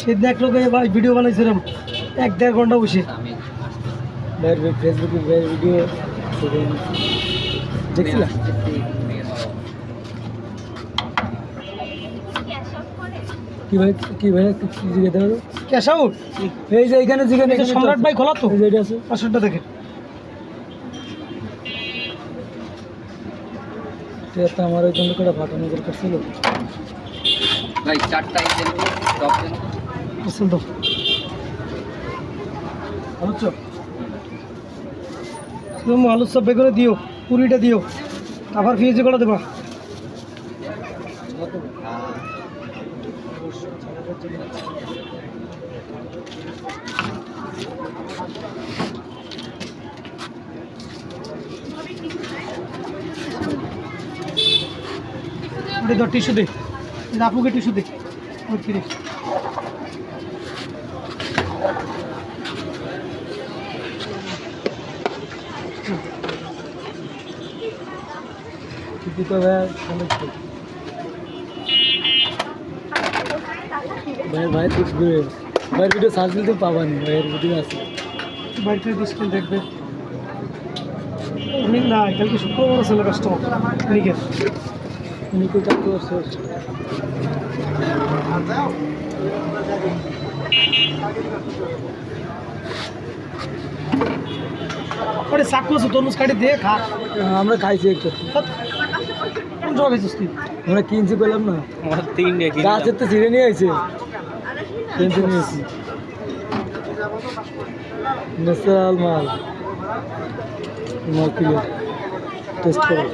সেদিন এক লোকে ভাই ভিডিও বানাইছিলাম। এক দেড় ঘণ্টা বসে। ভাইয়ের ফেসবুকে ভাইয়ের ভিডিও দেখছিলাম কি ভাই কি ভাই ক্যাশ আউট এই যে এখানে যেখানে সম্রাট ভাই খোলা তো। এটা আছে। পাঁচশোটা দেখেন আমার ওই জন্য করে ফাটানো দরকার ছিল। ভাই, চারটা আইটেম টপ দেন আসল তো। আলু চপ। তুমি আলু চপ বেগুনে দিও, পুরিটা দিও। আবার ফিয়েছে করে দেবা। ওটা তো টিস্যু দে। আপুকে টিস্যু দে ওই তিরিশ। দিতে হবে ভাই ভাই তো ভাইয়ের ভিডিও সার্চ দিতে পাবানি ভাইয়ের ভিডিও আছে। বাড়িতে ডিসকাউন্ট দেখবে। উনি না কালকে শুক্রবার ছিল কাস্টমার উনিকের উনিকে চাকরি করছে আরে চাকু আছে তরমুজ কাটি দিয়ে খা। আমরা খাইছি একটু। কোন জল খাইছিস তুই? আমরা কিনছি পেলাম না। আমার তিনটে গাছের তো ছিঁড়ে নিয়ে আইছে। কিনতে নিয়েছি ন্যাচারাল মাল। মাল টেস্ট করো।